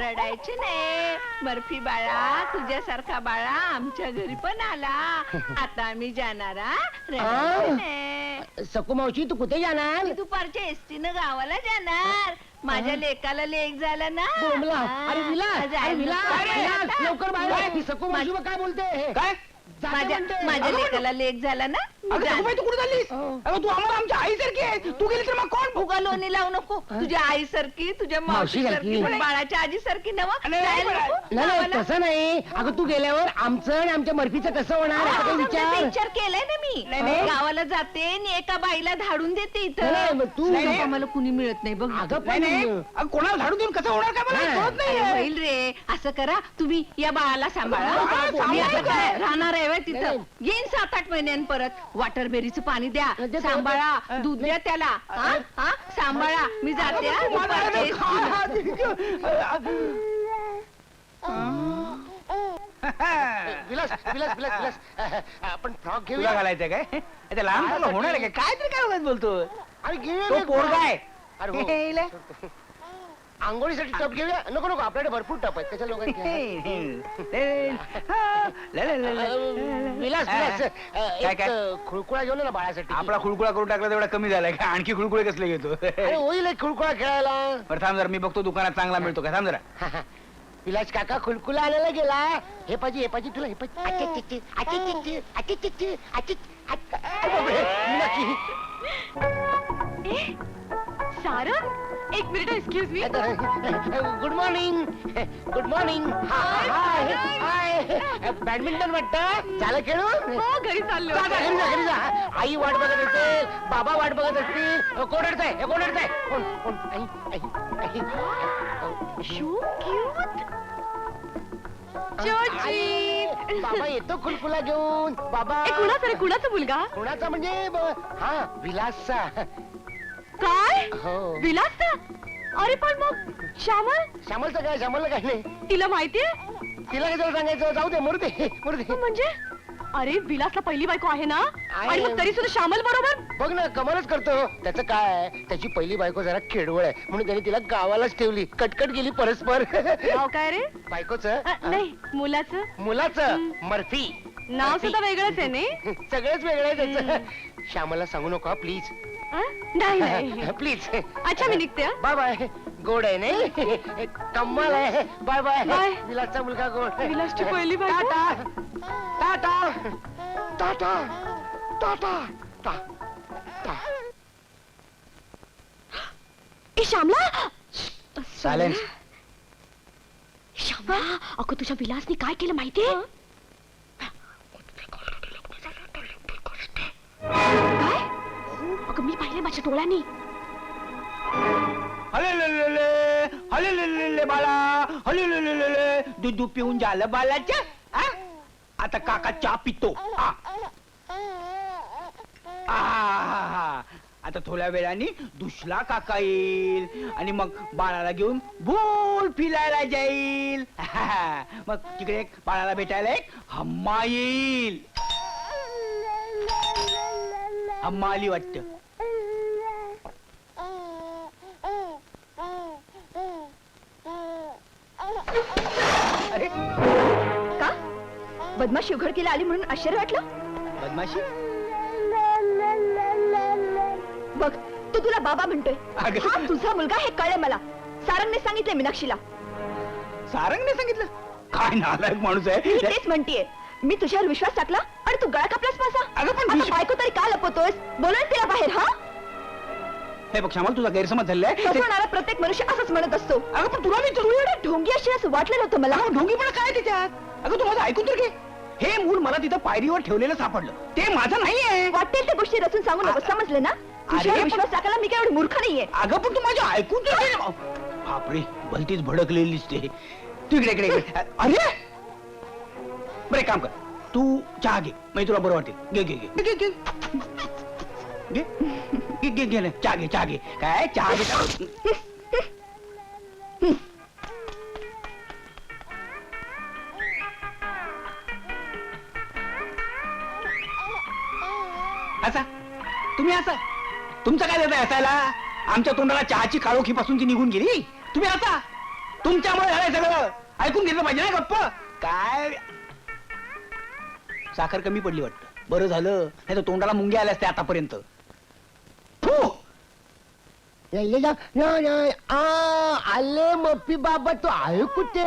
रडायचे नाही बर्फी बाळा तुझ्यासारखा बाळा आमच्या घरी पण आला आता आम्ही जाणार? रडायचे आ. नाही. सकू मावशी तू कुठे जाणार मी दुपारच्या एसटीनं गावाला जाणार माझ्या लेकाला लेक झाला ना बोंबला हा. अरे विलास अरे जायला विलास नको विलास, आता. लवकर बाहेर ये. सकू मावशी बघ काय बोलते काय माझ्या. माझ्या लेकाला लेक झाला ना? अगं जा. सखूबाई तू कुठे चाललीस? हो. अगं तू आम्हाला आमच्या आईसारखी आहे तू गेली तर मग कोण? फुगा लोणी लावू नको. तुझ्या आई सारखी तुझ्या मावशी सारखी बाळाच्या आजी सारखी नव. नाही, नाही, नाही नाही, तसं नाही. अगं तू गेल्यावर आमचं आणि आमच्या मर्फीचं कसं होणार? याचा काही विचार? विचार केलाय ना मी. नाही, नाही. गावाला जाते आणि एका बाईला धाडून देते नाही, नाही, इथं मग तू नाही, नाही. मला कुणी मिळत नाही. बघ. अगं नाही नाही. पण अगं, कोणाला झाडू देऊन कसं होणार काय मला? नाही. कळत अरे नाही होईल रे असं करा. तुम्ही या बाळाला सांभाळा. हा, आता काय? काय? राहणार आहे व्हय तिथं. येईन सात आठ महिन्यां परत. वॉटर बेरीचं पाणी द्या. देतो, सांभाळा. दूध द्या त्याला. हा? हा? सांभाळा. मी जाते हा, दुपारच्या एसटीनं. विलास विलास विलास विलास. आपण फ्रॉक तुला घेऊया घालायचं काय? आता लहान मुलं होणार आहे काय? काय तरी काय उगाच बोलतो अरे घेऊया तो ना एक पोरगा frock. आहे. अरे हो. हे, इले. आंघोळीसाठी टप घेऊया. नको नको आपल्याकडे भरपूर टप आहेत. त्याच्या लोकांचे? विलास विलास. अ, काय, एक काय? अ, खुळकुळा घेऊन ये ना बाळासाठी. आपला खुळकुळा करून टाकला तेवढा कमी झालाय का आणखी खुळकुळे कसले घेतो? अरे होईल एक खुळकुळा खेळायला. बरं थांब जरा मी बघतो दुकानात चांगला मिळतो का. थांब जरा. विलास काका खुलकुला आणायला गेला. हे पाहिजे हे पाहिजे तुला हे पाहिजे. आचे, चे, चे, आचे, चे, चे, आचे, चे, चे, आचे, आचे. अरे बापरे, मीनाक्षी. सारंग एक minute excuse me good morning good morning hi hi badminton वाटतं? झालं खेळून हो घरी चाललो. जा, जा, घरी जा, घरी जा. आई वाट बघत असेल बाबा वाट बघत असतील. कोण अडताय कोण अडताय कोण कोण? आई आई आई. आई, बाबा येतो खुलकुला घेऊन. बाबा. कुणाचा रे? कुणाचा मुलगा? कोणाचा म्हणजे? ब- हा विलासचा. काय? हो. विलास अरे पण मग श्यामल? श्यामलचं काय? श्यामलला काय नाही. तिला माहितीये तिला काय सांगायचं? जाऊ दे मरू दे मरू दे. म्हणजे? अरे विलासला पहिली बायको आहे ना. आणि मग तरी सुद्धा श्यामल बरोबर? बघ ना कमालच करतो. त्याचं काय त्याची पहिली बायको जरा खेडवळ आहे. म्हणून त्याने तिला गावालाच ठेवली. कटकट गेली परस्पर. नाव काय रे? बायकोच? नाही मुलाचं. मुलाचं? मर्फी. नाव सुद्धा वेगळंच आहे नाही? सगळंच वेगळं आहे त्याचं. श्यामला सांगू नका प्लीज. नाही नाही. प्लीज अच्छा मी निघते हं. बाय बाय गोड आहे नाही? कम्माल आहे. Bye bye bye. विलासचा मुलगा गोड विलासची पहिली बायको? Tata. Tata. Tata. Tata. Ta. ए श्यामला? Silence. श्यामला अगं तुझ्या विलासने काय केलं माहितीये? माझ्या डोळ्यांनी हलेलेलेले, हलेलेलेले बाळा हलेलेलेले, दूध दूध पिऊन झालं बाळाच्या आ? आता काका चहा पितो आ. आहाहा. आता थोड्या वेळाने दुसला काका येईल आणि मग बाळाला घेऊन भूल फिरायला जाईल आहाहा. मग तिकडे एक बाळाला भेटायला एक हम्मा येईल हम्मा आली वाटत अरे का? बदमाशी उघडकीला आली म्हणून आश्चर्य वाटलं? बदमाशी? बघ तू तुला बाबा म्हणतोय. अगं. हा तुझा मुलगा हे कळलं मला. सारंगने सांगितले मीनाक्षीला. सारंगने सांगितलं? काय नालायक माणूस मी आहे तेच म्हणतीये. मी तुझ्यावर विश्वास टाकला आणि तू गळा कापलास माझा. अगं पण आता विश्व- बायको तरी का लपवतोयस? बोला तिला बाहेर हा? हे बघ श्यामल तुझा गैरसमज झालाय ते- फसवणारा प्रत्येक मनुष्य असंच म्हणत असतो. अगं पण तुला मी तू एवढं ढोंगी अशी असं वाटलं नव्हतं मला. अगं ढोंगी पण काय त्याच्यात अगं तू माझं ऐकून तर घे. हे मूल मला तिथं पायरीवर ठेवलेलं सापडलं. ते माझं नाहीये. वाटेल त्या गोष्टी रचून सांगू नको अरे- समजलं ना? तुझ्यावर पण- विश्वास टाकायला मी काय एवढी मूर्ख नाहीये? अगं पण तू माझं ऐकून तर घे. ना. बापरे भलतीच भडकलेलीस ते. तू इकडे इकडे इकडे. अरे! बरं काम कर. तू चहा घे. म्हणजे तुला बरं वाटेल. घे घे घे घे. घे घे. घे घे घे ना. चहा घे चहा घे काय चहा घे असा? तुम्ही असा? तुमचं काय देत असायला? आमच्या तोंडाला चहाची काळोखी पासून ती निघून गेली. तुम्ही असा? तुमच्यामुळे झालंय सगळं. ऐकून घेतलं पाहिजे ना गप्प. काय? साखर कमी पडली वाटतं. बरं झालं. नाही तर तोंडाला मुंग्या आल्या असत्या आतापर्यंत. आले मप्पी बाबा तू आहे कुठे?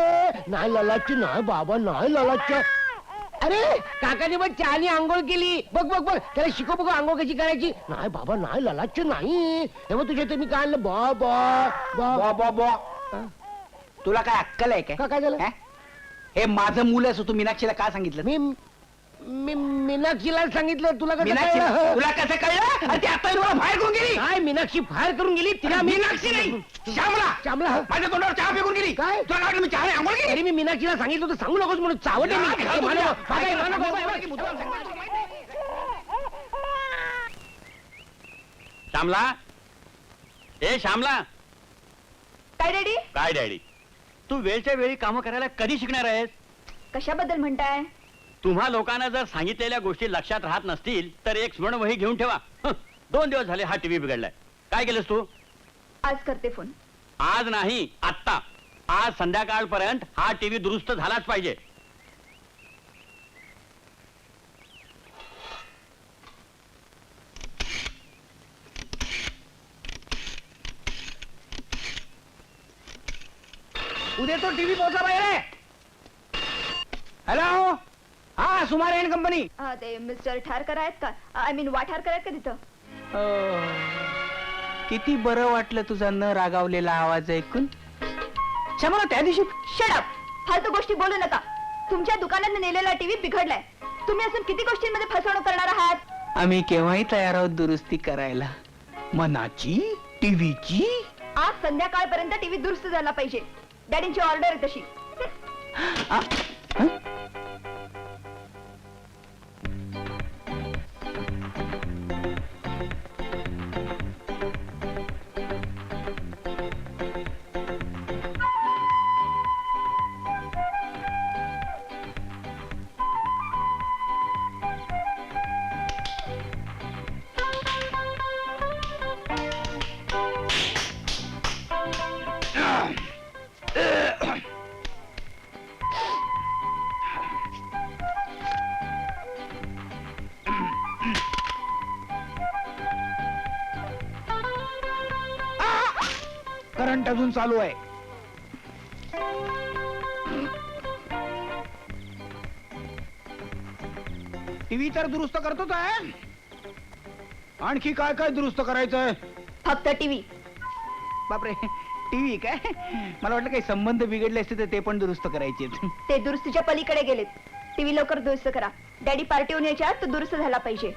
नाही ललाची नाही बाबा नाही ललाची अरे काकाने बघ चहानी आंघोळ केली. बघ बघ बघ. त्याला शिकव बघ आंघोळ कशी करायची. नाही बाबा नाही ललाची नाही. हे मग तुझ्या तुम्ही काय आणलं? बा बा बॉ, बा. तुला काय अक्कल आहे काय? काय झालं? हे? हे माझं मुलं असं तू मीनाक्षीला काय सांगितलं? मी मी मीनाक्षीला सांगितलं तुला कसं मीनाक्षी कळलं? तुला कसं कळलं आणि ती आता मला बाहेर करून गेली काय मीनाक्षी फायर करून गेली तिला मी मीनाक्षी नाही श्यामला श्यामला? माझ्या तोंडावर चहा फेकून गेली काय? तुला काय वाटलं मी चहा नाही आंघोळ केली तरी मी मीनाक्षीला सांगितलं होतं सांगू नकोस म्हणून चावटे मी घाल हे तुझ्या. मानव, बाबा, हे मानव, बाबा, हे मानव. मुद्दाम सांगितलं. श्यामला ए श्यामला काय डॅडी काय डॅडी तू वेळच्या वेळी कामं करायला कधी शिकणार आहेस कशाबद्दल म्हणताय तुम्हा लोकांना जर सांगितलेल्या गोष्टी लक्षात राहत नसतील तर एक स्मरण वही घेऊन ठेवा. हं, दोन दिवस झाले हा टीव्ही बिघडलाय. काय केलंस तू? आज करते फोन. आज नाही आत्ता. आज संध्याकाळपर्यंत हा टीव्ही दुरुस्त झालाच पाहिजे. उद्या तो टीव्ही पोहोचा पाहिजे हॅलो हा सुमार एन कंपनी ते मिस्टर ठारकर आहेत का? आय मीन वाठारकर आहेत का तिथं? किती बरं वाटलं तुझा न रागावलेला आवाज ऐकून? श्यामला त्या दिवशी शडप फालतू गोष्टी बोलू नका. तुमच्या दुकानात नेलेला टीव्ही बिघडलाय. तुम्ही अजून किती गोष्टींमध्ये फसवणूक करणार आहात? आम्ही केव्हाही तयार आहोत दुरुस्ती करायला. मनाची? टीव्हीची? आज संध्याकाळपर्यंत टीव्ही दुरुस्त झाला पाहिजे. डॅडींची ऑर्डर आहे तशी. अजून चालू आहे. टीव्ही तर दुरुस्त करतोच आहे. आणखी काय काय दुरुस्त करायचंय? फक्त टीव्ही. बापरे टीव्ही काय? मला वाटलं काही संबंध बिघडले असते तर ते पण दुरुस्त करायचे. ते दुरुस्तीच्या पलीकडे गेलेत. टीव्ही लवकर दुरुस्त करा. डॅडी पार्टी होऊन यायच्या तो दुरुस्त झाला पाहिजे.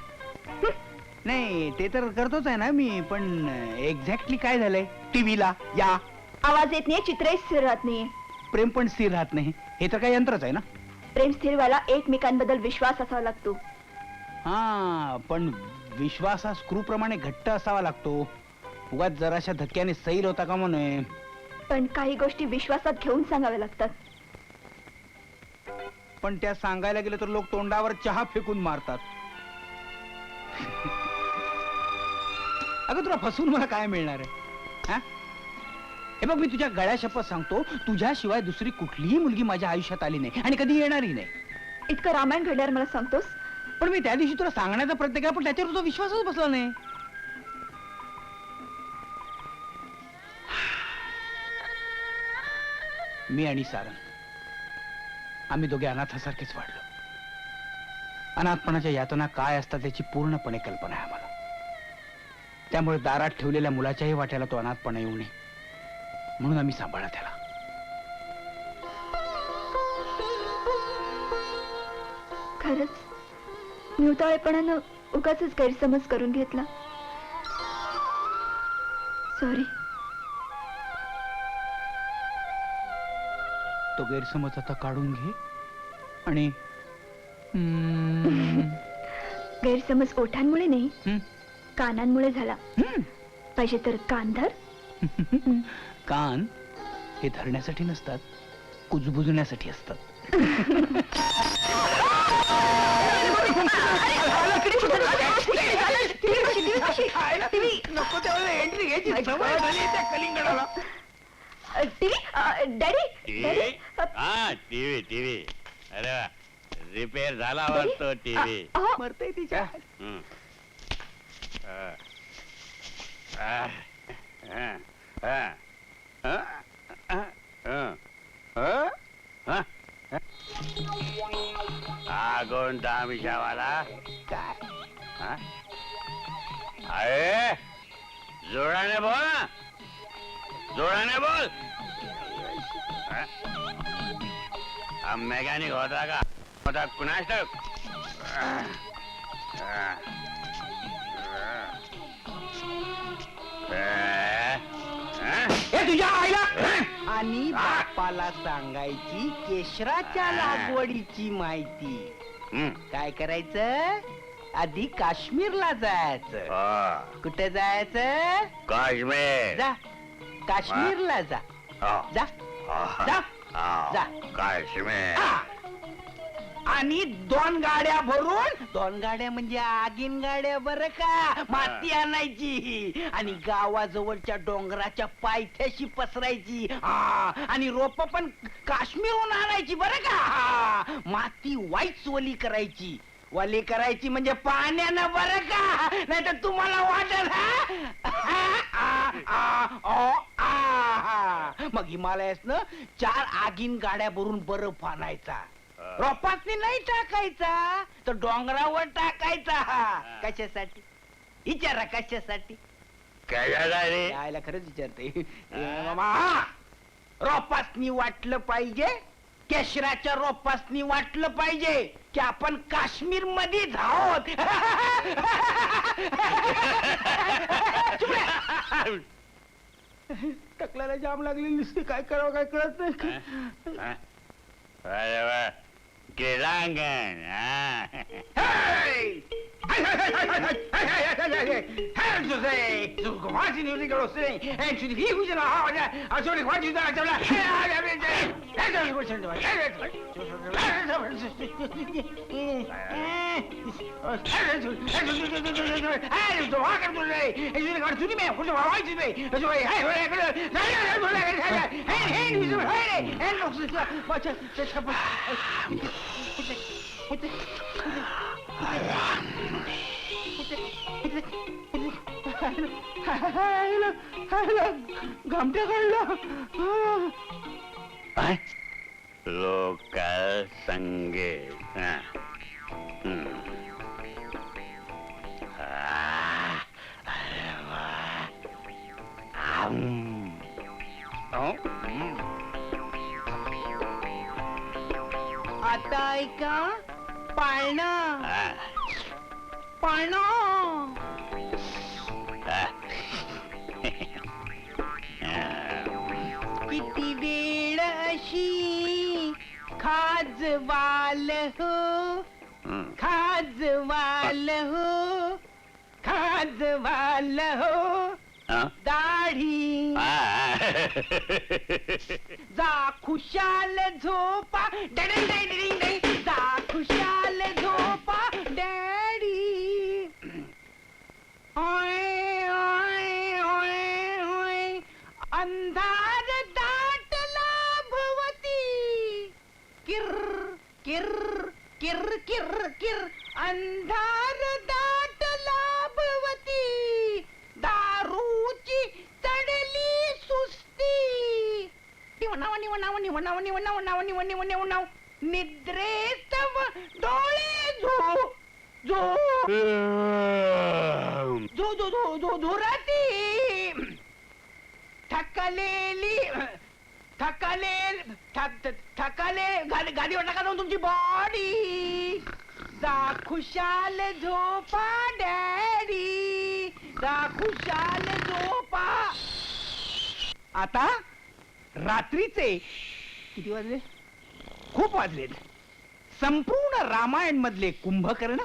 नाही ते तर करतोच आहे ना मी पण एक्झॅक्टली काय झालंय? टीव्हीला या. आवाज येत नाहीये चित्रही स्थिर राहत नाहीये प्रेम पण स्थिर राहत नाही. हे तर काही यंत्रच आहे ना? प्रेम स्थिर व्हायला एकमेकांबद्दल विश्वास असावा लागतो. हा पण विश्वास हा स्क्रू प्रमाणे घट्ट असावा लागतो. उगाच जराशा धक्क्याने सैल होता का म्हणे? पण काही गोष्टी विश्वासात घेऊन सांगाव्या लागतात. पण त्या सांगायला गेलं तर लोक तोंडावर चहा फेकून मारतात. अगं तुला फसवून मला काय मिळणार आहे? हा? हे बघ मी तुझ्या गळ्या शपथ सांगतो तुझ्याशिवाय दुसरी कुठलीही मुलगी माझ्या आयुष्यात आली नाही आणि कधी येणारही नाही. इतकं रामायण घडल्यावर मला सांगतोस? पण मी त्या दिवशी तुला सांगण्याचा प्रयत्न केला पण त्याच्यावर तुझा विश्वासच बसला नाही. मी आणि सारंग आम्ही दोघे अनाथासारखेच वाढलो. अनाथपणाच्या यातना काय असतात त्याची पूर्णपणे कल्पना आहे त्यामुळे दारात ठेवलेल्या मुलाच्याही वाट्याला तो अनाथपणा येऊ नये. म्हणून आम्ही सांभाळला त्याला. खरंच मी उतावळेपणानं उगाच गैरसमज करून घेतला. सॉरी तो गैरसमज आता काढून घे आणि हम्म, गैरसमज ओठांमुळे नाही. हम्म, कानांमुळे झाला. पाहिजे तर कान धर. कान हे धरण्यासाठी नसतात कुजबुजण्यासाठी असतात. टीव्ही? अरे रिपेअर झाला वाटतो टीव्ही. हो. मरते तिच्या. हम्म. कोणता मिशावाला काय अरे जोराने बोल जोराने बोल. मेकॅनिक होता का? होता कुणास तुझ्या आईला आणि बापाला सांगायची केशराच्या लागवडीची माहिती. काय करायचं आधी काश्मीरला जायचं. कुठे जायचं काश्मीर जा काश्मीरला जा. जा. जा. जा. काश्मीर! आणि दोन गाड्या भरून दोन गाड्या म्हणजे आगीन गाड्या बर का माती आणायची आणि गावाजवळच्या डोंगराच्या पायथ्याशी पसरायची हा. आणि रोप पण काश्मीरहून आणायची बर का हा. माती वाईच वली करायची वली करायची म्हणजे पाण्यानं बर का नाही तर तुम्हाला वाटत हा? आ, आ, ओ, आ. मग हिमालयासनं चार आगीन गाड्या भरून बर्फ आणायचा रोपासनी नाही टाकायचा तर डोंगरावर टाकायचा. कशासाठी? विचारा कशासाठी? काय झालं रे खरंच विचारते. मामा, हा. रोपासनी वाटलं पाहिजे केशराच्या रोपासनी वाटलं पाहिजे की आपण काश्मीर मध्येच आहोत टकल्याला जाम लागलेली दिसते काय करावं काय कळत नाही. हा? अरे वा. Gelangen. Ah. Hey! sei, su quasi non si lo sei, e ci di figu se la ha, a soli qua ci dà la Thank you. घमट्या काढलं लोकल संगीत आता ऐका पाळणा. पाळणा. खाजवाल हो हम्म. खाजवाल हो खाजवाल हो हा? दाढी आ. जा खुशाल झोपा डॅडी डॅडी डॅडी जा खुशाल झोपा डॅडी ओय किर किर किर. अंधार दाट लाभवती. दारूची चढली सुस्ती. निवणाव निवणाव निवणाव निवणाव नाव निव निव निव निद्रे निद्रेस्तव डोळे झो झो. झो झो झो झो झोराती थकलेली थकाले थक थकले गाडी गाडीवर टाका जाऊन तुमची बॉडी जा खुशाल झोपा डॅडी. जा खुशाल झोपा. आता रात्रीचे किती वाजले? खूप वाजलेत. संपूर्ण रामायण मधले कुंभकर्ण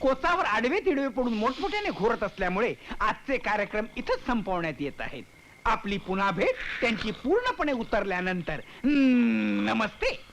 कोचावर आडवे तिडवे पडून मोठमोठ्याने घोरत असल्यामुळे आजचे कार्यक्रम इथंच संपवण्यात येत आहेत. आपली पुन्हा भेट त्यांची पूर्णपणे उतरल्यानंतर. हम्म, नमस्ते.